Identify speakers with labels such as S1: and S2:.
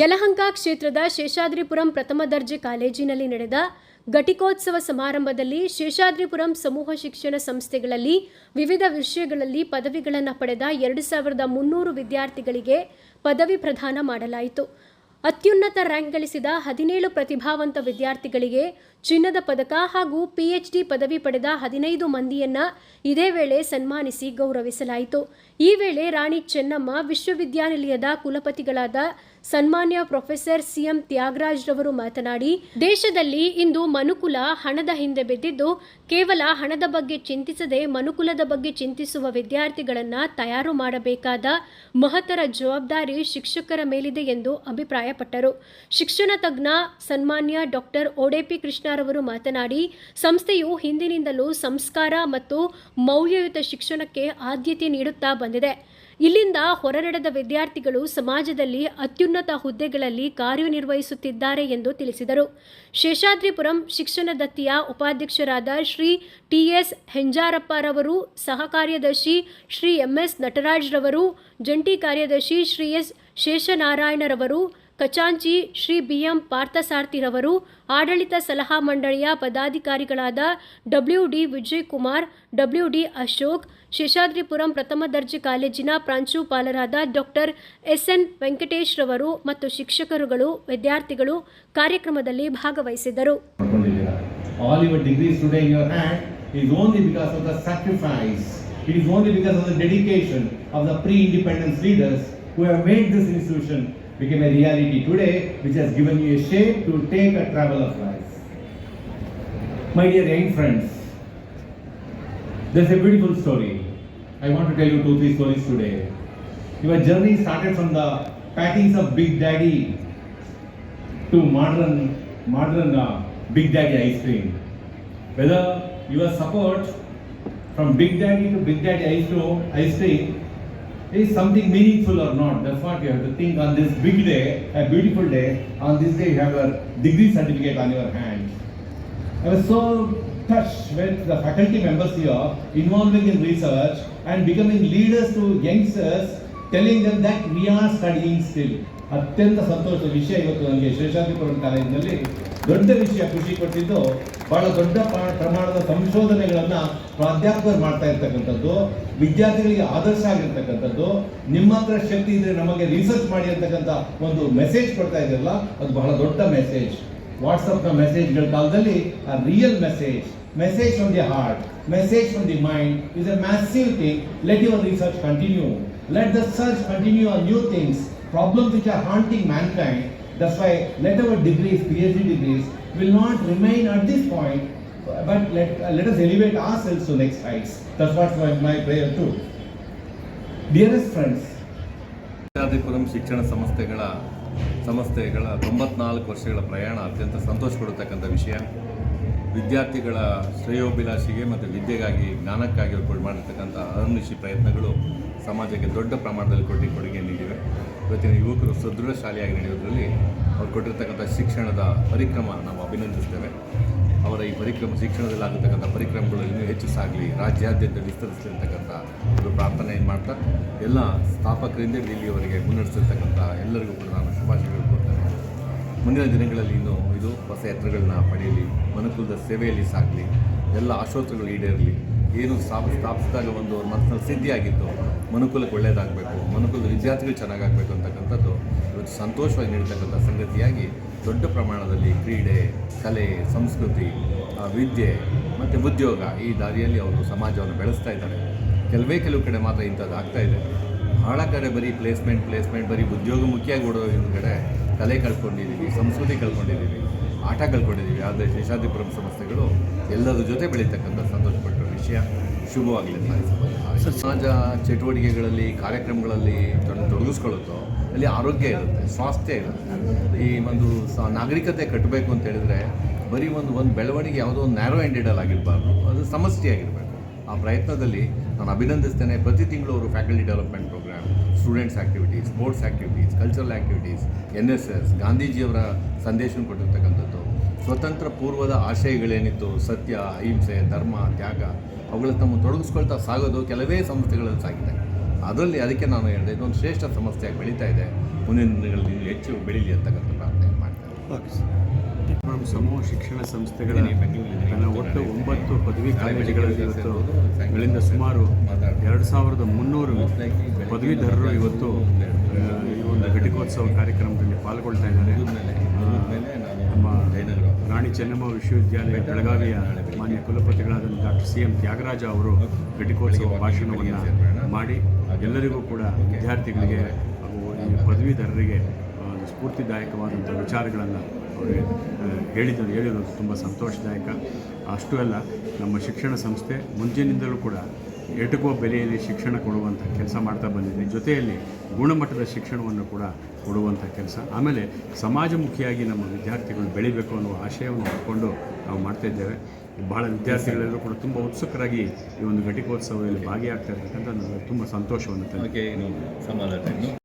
S1: ಯಲಹಂಕ ಕ್ಷೇತ್ರದ ಶೇಷಾದ್ರಿಪುರಂ ಪ್ರಥಮ ದರ್ಜೆ ಕಾಲೇಜಿನಲ್ಲಿ ನಡೆದ ಘಟಿಕೋತ್ಸವ ಸಮಾರಂಭದಲ್ಲಿ ಶೇಷಾದ್ರಿಪುರಂ ಸಮೂಹ ಶಿಕ್ಷಣ ಸಂಸ್ಥೆಗಳಲ್ಲಿ ವಿವಿಧ ವಿಷಯಗಳಲ್ಲಿ ಪದವಿಗಳನ್ನು ಪಡೆದ ಎರಡು ಸಾವಿರದ ಮುನ್ನೂರು ವಿದ್ಯಾರ್ಥಿಗಳಿಗೆ ಪದವಿ ಪ್ರದಾನ ಮಾಡಲಾಯಿತು. ಅತ್ಯುನ್ನತ ರ್ಯಾಂಕ್ ಗಳಿಸಿದ ಹದಿನೇಳು ಪ್ರತಿಭಾವಂತ ವಿದ್ಯಾರ್ಥಿಗಳಿಗೆ ಚಿನ್ನದ ಪದಕ ಹಾಗೂ ಪಿಎಚ್ಡಿ ಪದವಿ ಪಡೆದ ಹದಿನೈದು ಮಂದಿಯನ್ನ ಇದೇ ವೇಳೆ ಸನ್ಮಾನಿಸಿ ಗೌರವಿಸಲಾಯಿತು. ಈ ವೇಳೆ ರಾಣಿ ಚೆನ್ನಮ್ಮ ವಿಶ್ವವಿದ್ಯಾನಿಲಯದ ಕುಲಪತಿಗಳಾದ ಸನ್ಮಾನ್ಯ ಪ್ರೊಫೆಸರ್ ಸಿಎಂ ತ್ಯಾಗರಾಜ್ ರವರು ಮಾತನಾಡಿ, ದೇಶದಲ್ಲಿ ಇಂದು ಮನುಕುಲ ಹಣದ ಹಿಂದೆ ಬಿದ್ದಿದ್ದು, ಕೇವಲ ಹಣದ ಬಗ್ಗೆ ಚಿಂತಿಸದೆ ಮನುಕುಲದ ಬಗ್ಗೆ ಚಿಂತಿಸುವ ವಿದ್ಯಾರ್ಥಿಗಳನ್ನ ತಯಾರು ಮಾಡಬೇಕಾದ ಮಹತ್ತರ ಜವಾಬ್ದಾರಿ ಶಿಕ್ಷಕರ ಮೇಲಿದೆ ಎಂದು ಅಭಿಪ್ರಾಯಪಟ್ಟರು. ಶಿಕ್ಷಣ ತಜ್ಞ ಸನ್ಮಾನ್ಯ ಡಾಕ್ಟರ್ ಓಡೆಪಿ ಕೃಷ್ಣರವರು ಮಾತನಾಡಿ, ಸಂಸ್ಥೆಯು ಹಿಂದಿನಿಂದಲೂ ಸಂಸ್ಕಾರ ಮತ್ತು ಮೌಲ್ಯಯುತ ಶಿಕ್ಷಣಕ್ಕೆ ಆದ್ಯತೆ ನೀಡುತ್ತಾ ಬಂದಿದೆ. ಇಲ್ಲಿಂದ ಹೊರನಡೆದ ವಿದ್ಯಾರ್ಥಿಗಳು ಸಮಾಜದಲ್ಲಿ ಅತ್ಯುನ್ನತ ಹುದ್ದೆಗಳಲ್ಲಿ ಕಾರ್ಯನಿರ್ವಹಿಸುತ್ತಿದ್ದಾರೆ ಎಂದು ತಿಳಿಸಿದರು. ಶೇಷಾದ್ರಿಪುರಂ ಶಿಕ್ಷಣ ದತ್ತಿಯ ಉಪಾಧ್ಯಕ್ಷರಾದ ಶ್ರೀ ಟಿಎಸ್ ಹೆಂಜಾರಪ್ಪರವರು, ಸಹ ಕಾರ್ಯದರ್ಶಿ ಶ್ರೀ ಎಂಎಸ್ ನಟರಾಜ್ರವರು, ಜಂಟಿ ಕಾರ್ಯದರ್ಶಿ ಶ್ರೀ ಎಸ್. ಶೇಷನಾರಾಯಣರವರು ಕಚಾಂಚಿ ಶ್ರೀ ಬಿಎಂ ಪಾರ್ಥಸಾರ್ಥಿರವರು, ಆಡಳಿತ ಸಲಹಾ ಮಂಡಳಿಯ ಪದಾಧಿಕಾರಿಗಳಾದ W D Vijay Kumar W D Ashok, Seshadripuram ಪ್ರಥಮ ದರ್ಜೆ ಕಾಲೇಜಿನ ಪ್ರಾಂಶುಪಾಲರಾದ ಡಾಕ್ಟರ್ ಎಸ್ ಎನ್ ವೆಂಕಟೇಶ್ ರವರು ಮತ್ತು ಶಿಕ್ಷಕರುಗಳು, ವಿದ್ಯಾರ್ಥಿಗಳು ಕಾರ್ಯಕ್ರಮದಲ್ಲಿ ಭಾಗವಹಿಸಿದರು.
S2: who have made this today became a reality today, which has given you a shape to take a travel of life. My dear young friends, there's a beautiful story. I want to tell you two, three stories today. Your journey started from the patties of Big Daddy to modern, modern uh, Big Daddy ice cream. Whether your support from Big Daddy to Big Daddy ice cream is something meaningful or not. That's what you have to think on this big day, a beautiful day. On this day, you have a degree certificate on your hand. I was so touched with the faculty members here involving in research and becoming leaders to youngsters, telling them that we are studying still ಅತ್ಯಂತ ಸಂತೋಷದ ವಿಷಯ ಇವತ್ತು ನನಗೆ ಶೇಷಾದ್ರಿಪುರಂ ಕಾಲೇಜಿನಲ್ಲಿ ದೊಡ್ಡ ವಿಷಯ ಖುಷಿ ಕೊಟ್ಟಿದ್ದು, ಬಹಳ ದೊಡ್ಡ ಪ್ರ- ಪ್ರಮಾಣದ ಸಂಶೋಧನೆಗಳನ್ನು ಪ್ರಾಧ್ಯಾಪಕರು ಮಾಡ್ತಾ ಇರ್ತಕ್ಕಂಥದ್ದು, ವಿದ್ಯಾರ್ಥಿಗಳಿಗೆ ಆದರ್ಶ ಆಗಿರ್ತಕ್ಕಂಥದ್ದು, ನಿಮ್ಮ ಹತ್ರ ಶಕ್ತಿ ಇದ್ರೆ ನಮಗೆ ರಿಸರ್ಚ್ ಮಾಡಿ ಅಂತಕ್ಕಂಥ ಒಂದು ಮೆಸೇಜ್ ಕೊಡ್ತಾ ಇದೆಯಲ್ಲ ಅದು ಬಹಳ ದೊಡ್ಡ ಮೆಸೇಜ್ ವಾಟ್ಸಪ್ನ ಮೆಸೇಜ್ಗಳ ಕಾಲದಲ್ಲಿ ಆ real message message from the heart message from the mind is a massive thing let your research continue let the search continue on new things, problems which are haunting mankind. That's why let our degrees, PhD degrees, will not remain at this point, but let, uh, let us elevate ourselves to next heights. That's what my, my prayer too. Dearest friends,
S3: Seshadripuram ಶಿಕ್ಷಣ ಸಂಸ್ಥೆಗಳ ಸಂಸ್ಥೆಗಳ ತೊಂಬತ್ನಾಲ್ಕು ವರ್ಷಗಳ ಪ್ರಯಾಣ ಅತ್ಯಂತ ಸಂತೋಷ ಕೊಡತಕ್ಕಂಥ ವಿಷಯ ವಿದ್ಯಾರ್ಥಿಗಳ ಶ್ರೇಯೋಭಿಲಾಷಿಗೆ ಮತ್ತು ವಿದ್ಯೆಗಾಗಿ ಜ್ಞಾನಕ್ಕಾಗಿ ಮಾಡಿರ್ತಕ್ಕಂಥ ಅಹರ್ನಿಶಿ ಪ್ರಯತ್ನಗಳು ಸಮಾಜಕ್ಕೆ ದೊಡ್ಡ ಪ್ರಮಾಣದಲ್ಲಿ ಕೊಟ್ಟಿ ಕೊಡುಗೆ ನೀಡಿವೆ. ಇವತ್ತಿನ ಯುವಕರು ಸದೃಢ ಶಾಲೆಯಾಗಿ ನಡೆಯೋದರಲ್ಲಿ ಅವ್ರು ಕೊಟ್ಟಿರ್ತಕ್ಕಂಥ ಶಿಕ್ಷಣದ ಪರಿಕ್ರಮ ನಾವು ಅಭಿನಂದಿಸ್ತೇವೆ. ಅವರ ಈ ಪರಿಕ್ರಮ ಶಿಕ್ಷಣದಲ್ಲಿ ಆಗತಕ್ಕಂಥ ಪರಿಕ್ರಮಗಳು ಇನ್ನೂ ಹೆಚ್ಚು ಸಾಗಲಿ. ರಾಜ್ಯಾದ್ಯಂತ ವಿಸ್ತರಿಸಿರ್ತಕ್ಕಂಥ ಒಂದು ಪ್ರಾರ್ಥನೆ ಮಾಡ್ತಾ ಎಲ್ಲ ಸ್ಥಾಪಕರಿಂದ ಇಲ್ಲಿಯವರೆಗೆ ಮುನ್ನಡೆಸಿರ್ತಕ್ಕಂಥ ಎಲ್ಲರಿಗೂ ಕೂಡ ನಾನು ಶುಭಾಶಯಗಳು ಕೊಡ್ತೇನೆ ಮುಂದಿನ ದಿನಗಳಲ್ಲಿ ಇನ್ನು ಇದು ಹೊಸ ಎತ್ತರಗಳನ್ನ ಪಡೆಯಲಿ. ಮನುಕುಲದ ಸೇವೆಯಲ್ಲಿ ಸಾಗಲಿ. ಎಲ್ಲ ಆಶೋತ್ತರಗಳು ಈಡೇರಲಿ. ಏನು ಸ್ಥಾಪ, ಸ್ಥಾಪಿಸಿದಾಗ ಒಂದು ಅವ್ರ ಮನಸ್ಸಿನಲ್ಲಿ ಸಿದ್ಧಿಯಾಗಿತ್ತು. ಮನುಕುಲಕ್ಕೆ ಒಳ್ಳೆಯದಾಗಬೇಕು ಮನುಕುಲದ ವಿದ್ಯಾರ್ಥಿಗಳು ಚೆನ್ನಾಗಾಗಬೇಕು ಅಂತಕ್ಕಂಥದ್ದು ಇವತ್ತು ಸಂತೋಷವಾಗಿ ನೀಡ್ತಕ್ಕಂಥ ಸಂಗತಿಯಾಗಿ ದೊಡ್ಡ ಪ್ರಮಾಣದಲ್ಲಿ ಕ್ರೀಡೆ, ಕಲೆ, ಸಂಸ್ಕೃತಿ ವಿದ್ಯೆ ಮತ್ತು ಉದ್ಯೋಗ ಈ ದಾರಿಯಲ್ಲಿ ಅವರು ಸಮಾಜವನ್ನು ಬೆಳೆಸ್ತಾ ಇದ್ದಾರೆ. ಕೆಲವೇ ಕೆಲವು ಕಡೆ ಮಾತ್ರ ಇಂಥದ್ದು ಆಗ್ತಾ ಇದೆ. ಬಹಳ ಕಡೆ ಬರೀ ಪ್ಲೇಸ್ಮೆಂಟ್ ಪ್ಲೇಸ್ಮೆಂಟ್, ಬರೀ ಉದ್ಯೋಗಮುಖಿಯಾಗಿ ಓಡೋ ಇನ್ನು ಕಡೆ ಕಲೆ ಕಳ್ಕೊಂಡಿದ್ದೀವಿ, ಸಂಸ್ಕೃತಿ ಕಳ್ಕೊಂಡಿದ್ದೀವಿ, ಆಟ ಕಳ್ಕೊಂಡಿದ್ದೀವಿ. ಆದರೆ ಶೇಷಾದಿಪುರಂ ಸಂಸ್ಥೆಗಳು ಎಲ್ಲರ ಜೊತೆ ಬೆಳೀತಕ್ಕಂಥ ಸಂತೋಷಪಟ್ಟಿರೋ ವಿಷಯ. ಶುಭವಾಗಲಿ. ಸರ್. ಸಮಾಜ ಚಟುವಟಿಕೆಗಳಲ್ಲಿ, ಕಾರ್ಯಕ್ರಮಗಳಲ್ಲಿ ತೊಡ- ತೊಡಗಿಸ್ಕೊಳ್ಳುತ್ತೋ, ಅಲ್ಲಿ ಆರೋಗ್ಯ ಇರುತ್ತೆ, ಸ್ವಾಸ್ಥ್ಯ ಇರುತ್ತೆ. ಈ ಒಂದು ನಾಗರಿಕತೆ ಕಟ್ಟಬೇಕು ಅಂತ ಹೇಳಿದ್ರೆ, ಬರೀ ಒಂದು ಒಂದು ಬೆಳವಣಿಗೆ ಯಾವುದೋ ಒಂದು ನ್ಯಾರೋ ಎಂಡೆಡಲ್ ಆಗಿರಬಾರ್ದು. ಅದು ಸಮಷ್ಟಿಯಾಗಿರಬೇಕು. ಆ ಪ್ರಯತ್ನದಲ್ಲಿ ನಾನು ಅಭಿನಂದಿಸ್ತೇನೆ. ಪ್ರತಿ ತಿಂಗಳು ಅವರು faculty development program students activities sports activities cultural activities N S S ಗಾಂಧೀಜಿಯವರ ಸಂದೇಶವನ್ನು ಕೊಟ್ಟಿರ್ತಕ್ಕಂಥದ್ದು ಸ್ವತಂತ್ರ ಪೂರ್ವದ ಆಶಯಗಳೇನಿತ್ತು ಸತ್ಯ ಅಹಿಂಸೆ ಧರ್ಮ ತ್ಯಾಗ ಅವುಗಳ ತಮ್ಮ ತೊಡಗಿಸ್ಕೊಳ್ತಾ ಸಾಗೋದು ಕೆಲವೇ ಸಂಸ್ಥೆಗಳಲ್ಲಿ ಸಾಗಿದೆ. ಅದರಲ್ಲಿ ಅದಕ್ಕೆ ನಾನು ಹೇಳಿದೆ ಇದೊಂದು ಶ್ರೇಷ್ಠ ಸಂಸ್ಥೆಯಾಗಿ ಬೆಳೀತಾ ಇದೆ. ಮುಂದಿನ ದಿನಗಳಲ್ಲಿ ಹೆಚ್ಚು ಬೆಳೀಲಿ ಅಂತಕ್ಕಂಥ ಪ್ರಾರ್ಥನೆ ಮಾಡ್ತಾರೆ
S4: ಮೇಡಮ್ ಸಮೂಹ ಶಿಕ್ಷಣ ಸಂಸ್ಥೆಗಳ ಒಟ್ಟು ಒಂಬತ್ತು ಪದವಿ ಕಾಲೇಜುಗಳಲ್ಲಿ ಇವತ್ತು ಗಳಿಂದ ಸುಮಾರು ಎರಡು ಸಾವಿರದ ಮುನ್ನೂರು ಪದವೀಧರರು ಇವತ್ತು ಈ ಒಂದು ಘಟಿಕೋತ್ಸವ ಕಾರ್ಯಕ್ರಮದಲ್ಲಿ ಪಾಲ್ಗೊಳ್ತಾ ಇದ್ದಾರೆ. ನಮ್ಮ ರಾಣಿ ಚೆನ್ನಮ್ಮ ವಿಶ್ವವಿದ್ಯಾಲಯ ಬೆಳಗಾವಿಯ ಮಾನ್ಯ ಕುಲಪತಿಗಳಾದ ಡಾಕ್ಟರ್ ಸಿ ಎಂ ತ್ಯಾಗರಾಜ ಅವರು ಘಟಿಕೋತ್ಸವ ಭಾಷಣವನ್ನು ಮಾಡಿ ಎಲ್ಲರಿಗೂ ಕೂಡ ವಿದ್ಯಾರ್ಥಿಗಳಿಗೆ ಹಾಗೂ ಈ ಪದವೀಧರರಿಗೆ ಸ್ಫೂರ್ತಿದಾಯಕವಾದಂಥ ವಿಚಾರಗಳನ್ನು ಅವರು ಹೇಳಿದರು ಹೇಳಿರೋದು ತುಂಬ ಸಂತೋಷದಾಯಕ. ಅಷ್ಟು ಅಲ್ಲ, ನಮ್ಮ ಶಿಕ್ಷಣ ಸಂಸ್ಥೆ ಮುಂಚಿನಿಂದಲೂ ಕೂಡ ಎಟುಕುವ ಬೆಲೆಯಲ್ಲಿ ಶಿಕ್ಷಣ ಕೊಡುವಂಥ ಕೆಲಸ ಮಾಡ್ತಾ ಬಂದಿದೆ. ಜೊತೆಯಲ್ಲಿ ಗುಣಮಟ್ಟದ ಶಿಕ್ಷಣವನ್ನು ಕೂಡ ಕೊಡುವಂಥ ಕೆಲಸ. ಆಮೇಲೆ ಸಮಾಜಮುಖಿಯಾಗಿ ನಮ್ಮ ವಿದ್ಯಾರ್ಥಿಗಳು ಬೆಳಿಬೇಕು ಅನ್ನುವ ಆಶಯವನ್ನು ಇಟ್ಕೊಂಡು ನಾವು ಮಾಡ್ತಾ ಇದ್ದೇವೆ. ಬಹಳ ವಿದ್ಯಾರ್ಥಿಗಳೆಲ್ಲರೂ ಕೂಡ ತುಂಬ ಉತ್ಸುಕರಾಗಿ ಈ ಒಂದು ಘಟಿಕೋತ್ಸವದಲ್ಲಿ ಭಾಗಿಯಾಗ್ತಾ ಇರ್ತಕ್ಕಂಥ ನನಗೆ ತುಂಬ ಸಂತೋಷವನ್ನು
S3: ಸಮಾಧಾನ